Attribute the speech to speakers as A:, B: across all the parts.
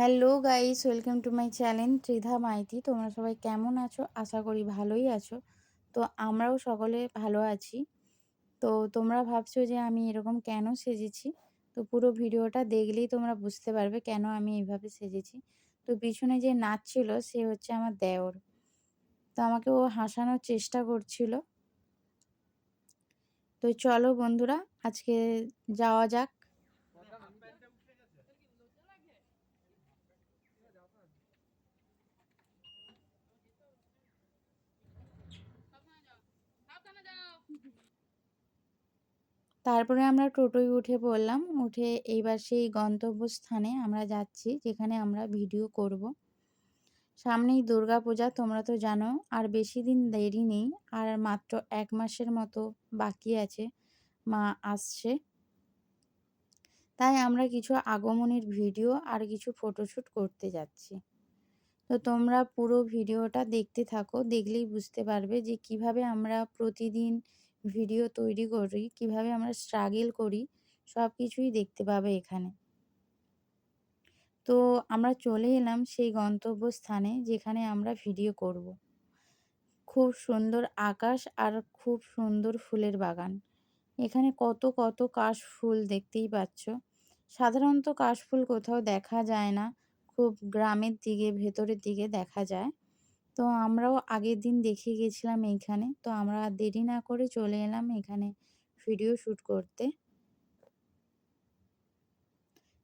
A: Hello guys, welcome to my channel Tridha Maiti. তোমরা সবাই কেমন আছো? আশা করি ভালোই আছো। তো আমরাও সকলে ভালো আছি। তো তোমরা ভাবছ যে আমি এরকম কেন সেজেছি? তো পুরো ভিডিওটা দেখলেই তোমরা বুঝতে পারবে কেন আমি এইভাবে সেজেছি। তো পিছনে যে নাচছিল সে হচ্ছে আমার দেওর। তো আমাকে ও হাসানোর চেষ্টা করছিল। তো চলো বন্ধুরা, আজকে যাওয়া যাক। তারপরে আমরা টোটোয় উঠে পড়লাম। উঠে এইবার সেই গন্তব্যস্থানে আমরা যাচ্ছি, যেখানে আমরা ভিডিও করব। সামনেই দুর্গা পূজা, তোমরা তো জানো। আর বেশি দিন দেরি নেই। আর মাত্র এক মাসের মতো বাকি আছে। মা আসছে। তাই আমরা কিছু আগমনের ভিডিও আর কিছু ফটোশ্যুট করতে যাচ্ছি। তো তোমরা পুরো ভিডিওটা দেখতে থাকো। দেখলেই বুঝতে পারবে যে কীভাবে আমরা প্রতিদিন ভিডিও তৈরি করি, কীভাবে আমরা স্ট্রাগল করি সব কিছুই দেখতে পাবে এখানে। তো আমরা চলে এলাম সেই গন্তব্যস্থানে যেখানে আমরা ভিডিও করব। খুব সুন্দর আকাশ আর খুব সুন্দর ফুলের বাগান। এখানে কত কত কাশ ফুল দেখতেই পাচ্ছ। সাধারণত কাশফুল কোথাও দেখা যায় না, খুব গ্রামের দিকে, ভেতরের দিকে দেখা যায়। তো আমরাও আগের দিন দেখে গেছিলাম এইখানে। তো আমরা দেরি না করে চলে এলাম এখানে ভিডিও শ্যুট করতে।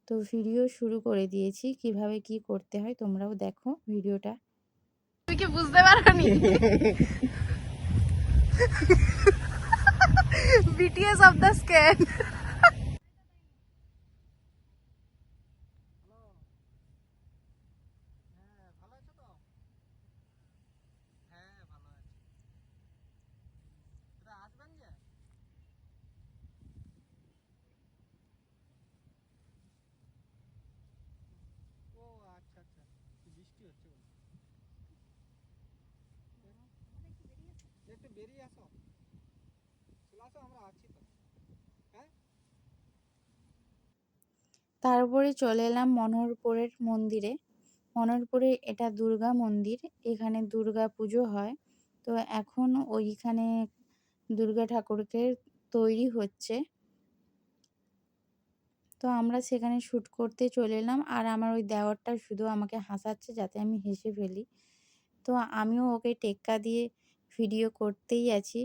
A: তো ভিডিও শুরু করে দিয়েছি কীভাবে কি করতে হয় তোমরাও দেখো ভিডিওটা
B: তুই কি বুঝতে পারোনি? বিটিএস অফ দ্য স্ক্যান
C: বেরিয়ে আসো। চলে আসো, আমরা আছি তো। হ্যাঁ?
A: তারপরে চলে এলাম মনোহরপুরের মন্দিরে। মনোহরপুরে এটা দুর্গা মন্দির, এখানে দুর্গা পুজো হয়। তো এখন ওইখানে দুর্গা ঠাকুরকে তৈরি হচ্ছে। তো আমরা সেখানে শ্যুট করতে চলে এলাম, আর আমার ওই দেওরটা শুধু আমাকে হাসাচ্ছে যাতে আমি হেসে ফেলি। তো আমিও ওকে টেক্কা দিয়ে ভিডিও করতেই আছি।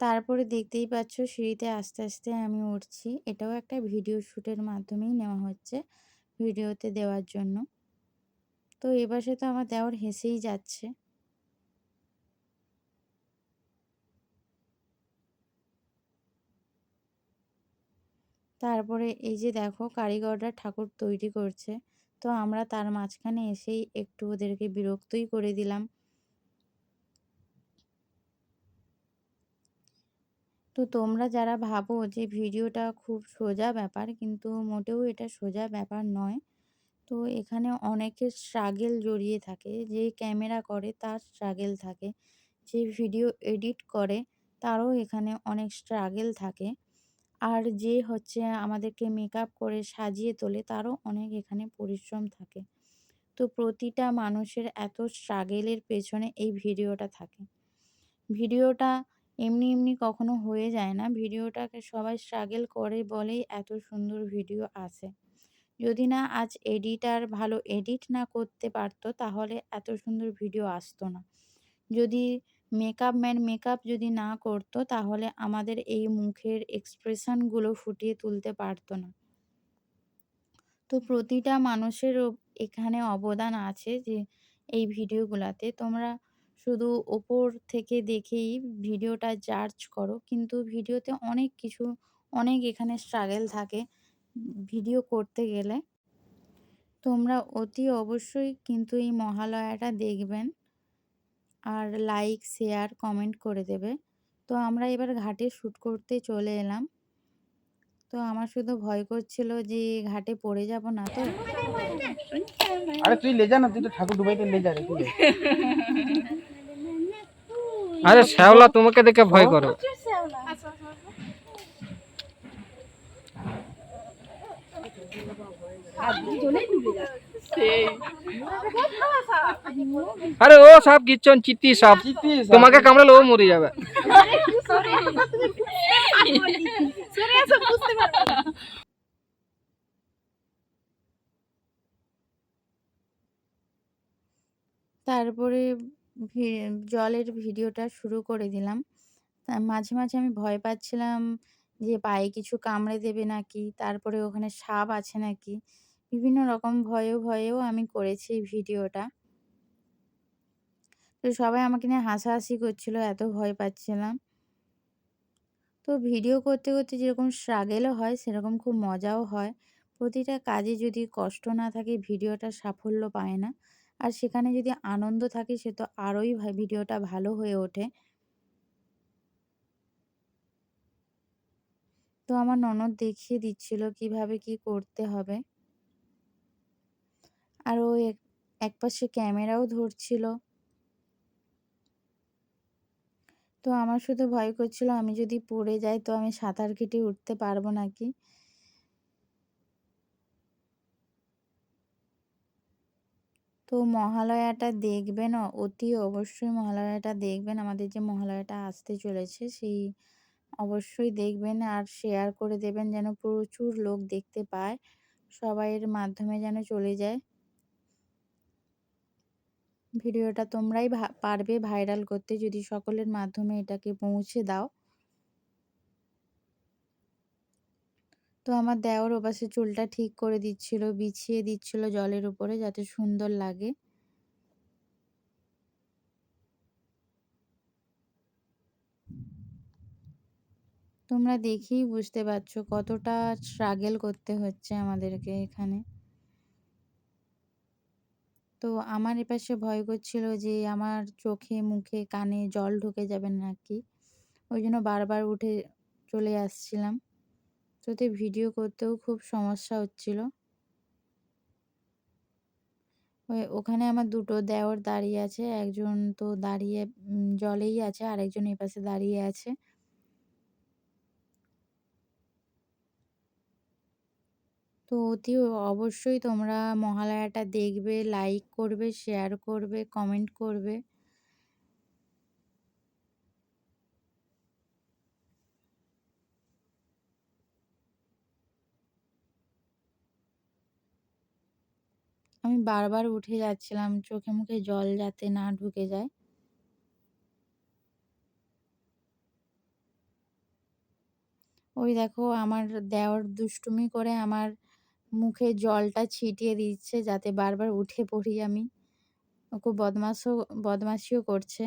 A: তারপরে দেখতেই পাচ্ছ সিঁড়িতে আস্তে আস্তে আমি উঠছি। এটাও একটা ভিডিও শ্যুটের মাধ্যমেই নেওয়া হচ্ছে ভিডিওতে দেওয়ার জন্য। তো এপাশে তো আমার দেওর হেসেই যাচ্ছে। তারপরে এই যে দেখো কারিগররা ঠাকুর তৈরি করছে। তো আমরা তার মাঝখানে এসেই একটু ওদেরকে বিরক্তই করে দিলাম। তো তোমরা যারা ভাবো যে ভিডিওটা খুব সোজা ব্যাপার, কিন্তু মোটেও এটা সোজা ব্যাপার নয়। তো এখানে অনেকের স্ট্রাগেল জড়িয়ে থাকে, যে ক্যামেরা করে তার স্ট্রাগেল থাকে, যে ভিডিও এডিট করে তারও এখানে অনেক স্ট্রাগেল থাকে। আর যে হচ্ছে আমাদেরকে মেকআপ করে সাজিয়ে তোলে তারও অনেক এখানে পরিশ্রম থাকে। তো প্রতিটা মানুষের এত স্ট্রাগেলের পেছনে এই ভিডিওটা থাকে। ভিডিওটা এমনি এমনি কখনো হয়ে যায় না। ভিডিওটাকে সবাই স্ট্রাগেল করে বলেই এত সুন্দর ভিডিও আসে যদি না আজ এডিটার ভালো এডিট না করতে পারতো তাহলে এত সুন্দর ভিডিও আসতো না। যদি মেকআপ ম্যান মেকআপ যদি না করতো, তাহলে আমাদের এই মুখের এক্সপ্রেশনগুলো ফুটিয়ে তুলতে পারতো না। তো প্রতিটা মানুষের এখানে অবদান আছে যে, এই ভিডিওগুলাতে তোমরা শুধু ওপর থেকে দেখেই ভিডিওটা জাজ করো, কিন্তু ভিডিওতে অনেক কিছু, অনেক এখানে স্ট্রাগেল থাকে ভিডিও করতে গেলে। তোমরা অতি অবশ্যই কিন্তু এই মহালয়াটা দেখবেন। আর লাইক শেয়ার কমেন্ট করে দেবে। তো আমরা এবার ঘাটে শ্যুট করতে চলে এলাম। তো আমার শুধু ভয় করছিল যে ঘাটে পড়ে যাব না তো।
C: আরে তুই লে যা না তুই তো ঠাকুর ডুবাইতে লে যা রে
D: আরে শ্যাওলা তোমাকে দেখে ভয় করো।
C: আরে ও সাপ কিচ্ছন চিত্তি সাপ। তোমাকে কামড়ালে ও মরে যাবে।
A: তারপরে ভি জলের ভিডিওটা শুরু করে দিলাম। তা মাঝে, মাঝে আমি ভয় পাচ্ছিলাম যে পায়ে কিছু কামড়ে দেবে নাকি, তারপরে ওখানে সাপ আছে নাকি। বিভিন্ন রকম ভয়ে, ভয়েও আমি করেছি ভিডিওটা। তো সবাই আমাকে নিয়ে হাসাহাসি করছিল, এত ভয় পাচ্ছিলাম। তো ভিডিও করতে, করতে যেরকম স্ট্রাগেলও হয় সেরকম খুব মজাও হয়। প্রতিটা কাজে যদি কষ্ট না থাকে ভিডিওটা সাফল্য পায় না। আর সেখানে যদি আনন্দ থাকে সে তো আরোই ভিডিওটা ভালো হয়ে ওঠে। তো আমার ননদ দেখিয়ে দিচ্ছিল কীভাবে কি করতে হবে। আর ও এক একপাশে ক্যামেরাও ধরছিল। তো আমার শুধু ভয় করছিল আমি যদি পড়ে যাই তো আমি সাঁতার কেটে উঠতে পারব নাকি। তো মহালয়াটা দেখবেন অতি অবশ্যই মহালয়াটা দেখবেন। আমাদের যে মহালয়াটা আসতে চলেছে সেই অবশ্যই দেখবেন আর শেয়ার করে দেবেন যেন প্রচুর লোক দেখতে পায়। সবাইয়ের মাধ্যমে যেন চলে যায়। ভিডিওটা তোমরাই পারবে ভাইরাল করতে যদি সকলের মাধ্যমে এটাকে পৌঁছে দাও। তো আমার দেওর ওপাশে চুলটা ঠিক করে দিচ্ছিল, বিছিয়ে দিচ্ছিল জলের উপরে যাতে সুন্দর লাগে। তোমরা দেখেই বুঝতে পারছ কতটা স্ট্রাগেল করতে হচ্ছে আমাদেরকে এখানে। তো আমার এপাশে ভয় করছিল যে আমার চোখে, মুখে, কানে জল ঢুকে যাবে নাকি। ওই জন্য বারবার উঠে চলে আসছিলাম। তো ওতে ভিডিও করতেও খুব সমস্যা হচ্ছিল। ওই ওখানে আমার দুটো দেওর দাঁড়িয়ে আছে। একজন তো দাঁড়িয়ে জলেই আছে, আরেকজন এপাশে দাঁড়িয়ে আছে। তো অতি অবশ্যই তোমরা মহালয়াটা দেখবে, লাইক করবে, শেয়ার করবে, কমেন্ট করবে। আমি বারবার উঠে যাচ্ছিলাম চোখে মুখে জল যাতে না ঢুকে যায়। ওই দেখো আমার দেওর দুষ্টুমি করে আমার মুখে জলটা ছিটিয়ে দিচ্ছে যাতে বারবার উঠে পড়ি আমি। খুব বদমাশও বদমাশিও করছে।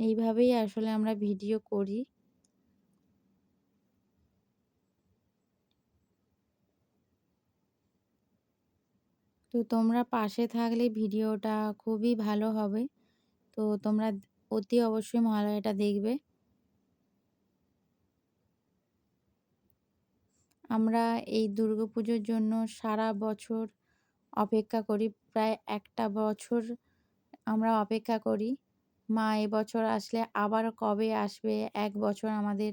A: এইভাবেই আসলে আমরা ভিডিও করি। তো তোমরা পাশে থাকলে ভিডিওটা খুবই ভালো হবে। তো তোমরা অতি অবশ্যই মহালয়াটা দেখবে। আমরা এই দুর্গাপুজোর জন্য সারা বছর অপেক্ষা করি। প্রায় একটা বছর আমরা অপেক্ষা করি। মা এবছর আসলে আবার কবে আসবে এক বছর আমাদের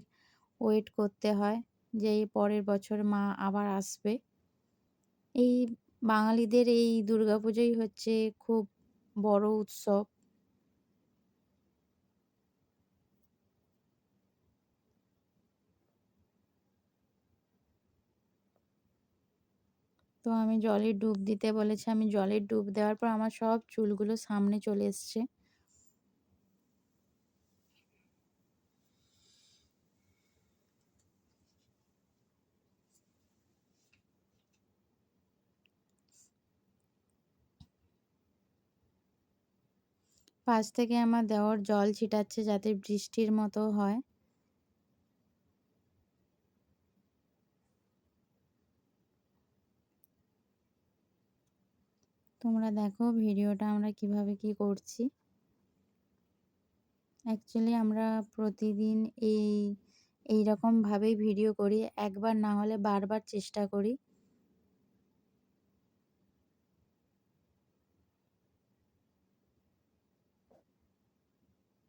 A: ওয়েট করতে হয় যে পরের বছর মা আবার আসবে। এই বাঙালিদের এই দুর্গাপুজোই হচ্ছে খুব বড় উৎসব। তো আমি জলে ডুব দিতে বলেছি, আমি জলে ডুব দেওয়ার পর আমার সব চুলগুলো সামনে চলে এসছে। পাশ থেকে আমার দেওর জল ছিটাচ্ছে যাতে বৃষ্টির মতো হয়। তোমরা দেখো ভিডিওটা আমরা কীভাবে কি করছি। অ্যাকচুয়ালি আমরা প্রতিদিন এই এই এইরকমভাবেই ভিডিও করি। একবার না হলে বারবার চেষ্টা করি।